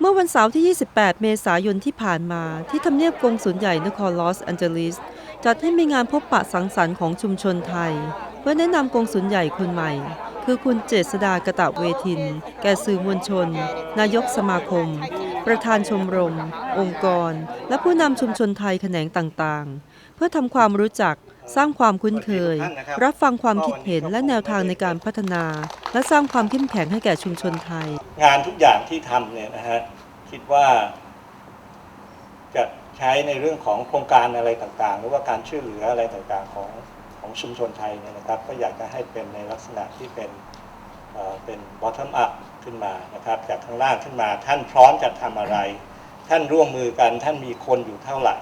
เมื่อวันเสาร์ที่ 28 เมษายนที่ผ่านมา ที่ทำเนียบกงสุลใหญ่นครลอสแอนเจลิส จัดให้มีงานพบปะสังสรรค์ของชุมชนไทย เพื่อแนะนำกงสุลใหญ่คนใหม่ คือคุณเจษดากระตะเวทิน แก่สื่อมวลชน นายกสมาคม ประธานชมรม องค์กร และผู้นำชุมชนไทยแขนงต่างๆ เพื่อทำความรู้จักสร้างความคุ้นเคย รับฟังความคิดเห็นและแนวทางในการพัฒนา และสร้างความเข้มแข็งให้แก่ชุมชนไทย งานทุกอย่างที่ทำเนี่ยนะฮะคิดว่าจะใช้ในเรื่องของโครงการอะไรต่างๆ หรือว่าการช่วยเหลืออะไรต่างๆของของชุมชนไทยเนี่ยนะครับ ก็อยากจะให้เป็นในลักษณะที่เป็นเอ่อเป็น bottom up ขึ้นมานะครับจากข้างล่างขึ้นมา ท่านพร้อมจะทำอะไร ท่านร่วมมือกันท่านมีคนอยู่เท่าไหร่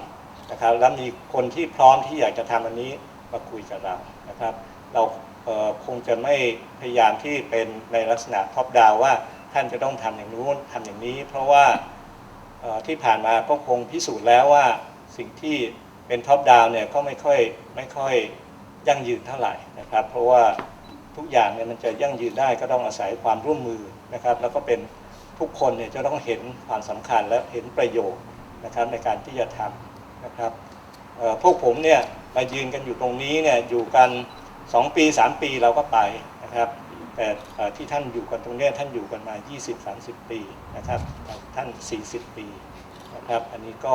นะครับแล้วมีคนที่พร้อมที่อยากจะทำอันนี้มาคุยกับเรานะครับ เราคงจะไม่พยายามที่เป็นในลักษณะท็อปดาวว่าท่านจะต้องทำอย่างนู้นทำอย่างนี้ เพราะว่าที่ผ่านมาก็คงพิสูจน์แล้วว่าสิ่งที่เป็นท็อปดาวเนี่ยก็ไม่ค่อยไม่ค่อยยั่งยืนเท่าไหร่นะครับ เพราะว่าทุกอย่างเนี่ยมันจะยั่งยืนได้ก็ต้องอาศัยความร่วมมือนะครับ แล้วก็เป็นทุกคนเนี่ยจะต้องเห็นความสำคัญและเห็นประโยชน์นะครับในการที่จะทำ นะครับพวกผมเนี่ยมายืนกันอยู่ตรงนี้เนี่ยอยู่กันสองปี 3 ปีเราก็ไปนะครับ แต่ที่ท่านอยู่กันตรงนี้ท่านอยู่กันมา 20-30 ปีนะครับท่าน 40 ปีนะครับ อันนี้ก็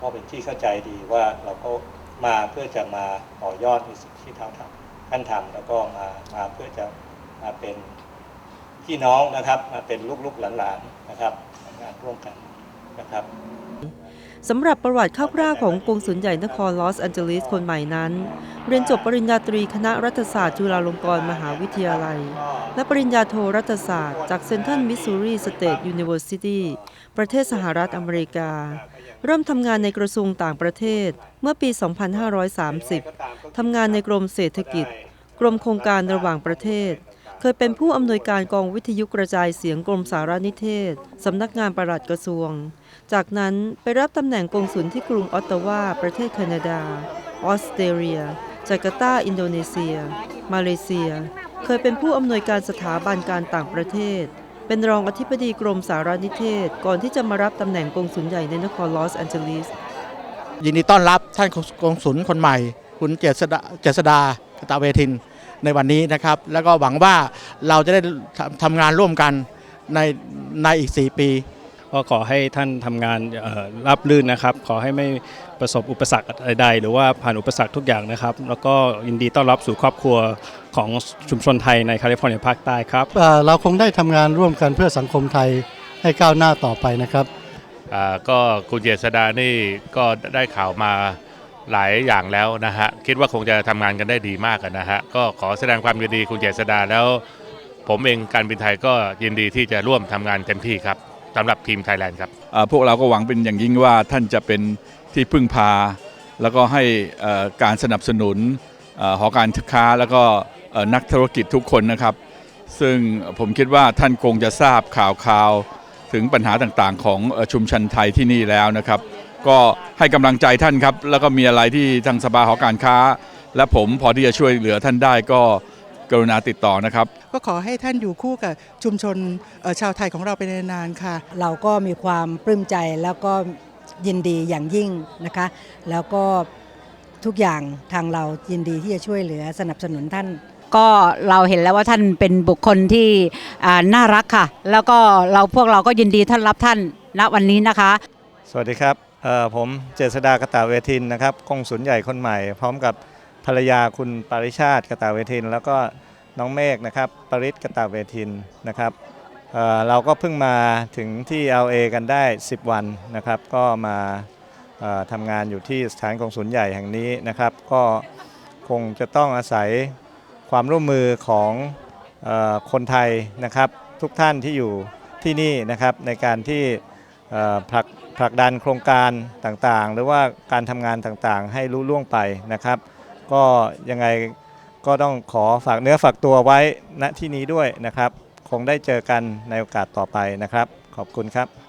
ก็เป็นที่เข้าใจดีว่าเราก็มาเพื่อจะมาต่อยอดในสิ่งที่ท่านทำท่านทำแล้วก็มามาเพื่อจะมาเป็นพี่น้องนะครับมาเป็นลูกๆหลานๆนะครับทำงานร่วมกัน นะครับสำหรับประวัติคร่าวๆของกงสุลใหญ่นครลอสแอนเจลิสคนใหม่นั้น เรียนจบปริญญาตรีคณะรัฐศาสตร์จุฬาลงกรณ์มหาวิทยาลัย และปริญญาโทรัฐศาสตร์ จากเซนทรัลมิสซูรีสเตทยูนิเวอร์ซิตี้ประเทศสหรัฐอเมริกา เริ่มทำงานในกระทรวงต่างประเทศเมื่อปี 2530 ทำงานในกรมเศรษฐกิจ กรมโครงการระหว่างประเทศ เคยเป็นผู้อำนวยการกองวิทยุกระจายเสียงกรมสารนิเทศ สำนักงานประหลัดกระทรวง จากนั้นไปรับตำแหน่งกงสุลที่กรุงออตตาวา ประเทศแคนาดา ออสเตรเลีย จาการ์ตา อินโดนีเซีย มาเลเซีย เคยเป็นผู้อำนวยการสถาบันการต่างประเทศ เป็นรองอธิบดีกรมสารนิเทศ ก่อนที่จะมารับตำแหน่งกงสุลใหญ่ในนครลอสแอนเจลิส ยินดีต้อนรับท่านกงสุลคนใหม่ คุณเจษดาเจษดากตะเวทิน ในวันนี้นะครับ แล้วก็หวังว่าเราจะได้ทำทำงานร่วมกันในในอีก 4 ปี ก็ขอให้ท่านทำงานเอ่อราบรื่นนะครับ ขอให้ไม่ประสบอุปสรรคใดๆหรือว่าผ่านอุปสรรคทุกอย่างนะครับ แล้วก็ยินดีต้อนรับสู่ครอบครัวของชุมชนไทยในแคลิฟอร์เนียภาคใต้ครับเอ่อเราคงได้ทำงานร่วมกันเพื่อสังคมไทยให้ก้าวหน้าต่อไปนะครับอ่าก็คุณเจษดานี่ก็ได้ข่าวมา หลายอย่างแล้วนะฮะคิดว่าคงจะทำงานกันได้ดีมากอะนะฮะก็ขอแสดงความยินดีคุณเจษดาแล้ว ผมเองการบินไทยก็ยินดีที่จะร่วมทำงานเต็มที่ครับสำหรับทีมไทยแลนด์ครับอ่าพวกเราก็หวังเป็นอย่างยิ่งว่าท่านจะเป็นที่พึ่งพา แล้วก็ให้เอ่อการสนับสนุนเอ่อหอการค้าแล้วก็เอ่อนักธุรกิจทุกคนนะครับ ซึ่งผมคิดว่าท่านคงจะทราบข่าวข่าวถึงปัญหาต่างๆ ของเอ่อชุมชนไทยที่นี่แล้วนะครับ ก็ให้กำลังใจท่านครับ แล้วก็มีอะไรที่ทางสภาหอการค้า และผมพอที่จะช่วยเหลือท่านได้ก็กรุณาติดต่อนะครับ ก็ขอให้ท่านอยู่คู่กับชุมชนเอ่อชาวไทยของเราไปนานๆค่ะ เราก็มีความปลื้มใจแล้วก็ยินดีอย่างยิ่งนะคะ แล้วก็ทุกอย่างทางเรายินดีที่จะช่วยเหลือสนับสนุนท่าน ก็เราเห็นแล้วว่าท่านเป็นบุคคลที่อ่าน่ารักค่ะ แล้วก็เราพวกเราก็ยินดีท่านรับท่านณวันนี้นะคะ สวัสดีครับเอ่อ ผมเจษดากตะเวทินนะครับกงสุลใหญ่คนใหม่ พร้อมกับภรรยาคุณปริชาติกตะเวทิน แล้วก็น้องเมฆนะครับปริศกตะเวทินนะครับเอ่อเราก็เพิ่งมาถึงที่ LA กันได้ 10 วันนะครับ ก็มาเอ่อทำงานอยู่ที่สถานกงสุลใหญ่แห่งนี้นะครับ ก็คงจะต้องอาศัยความร่วมมือของเออคนไทยนะครับ ทุกท่านที่อยู่ที่นี่นะครับในการที่ ผลักผลักดันโครงการต่างๆ หรือว่าการทำงานต่างๆ ให้รู้ล่วงไปนะครับ ก็ยังไงก็ต้องขอฝากเนื้อฝากตัวไว้ณที่นี้ด้วยนะครับ คงได้เจอกันในโอกาสต่อไปนะครับ ขอบคุณครับ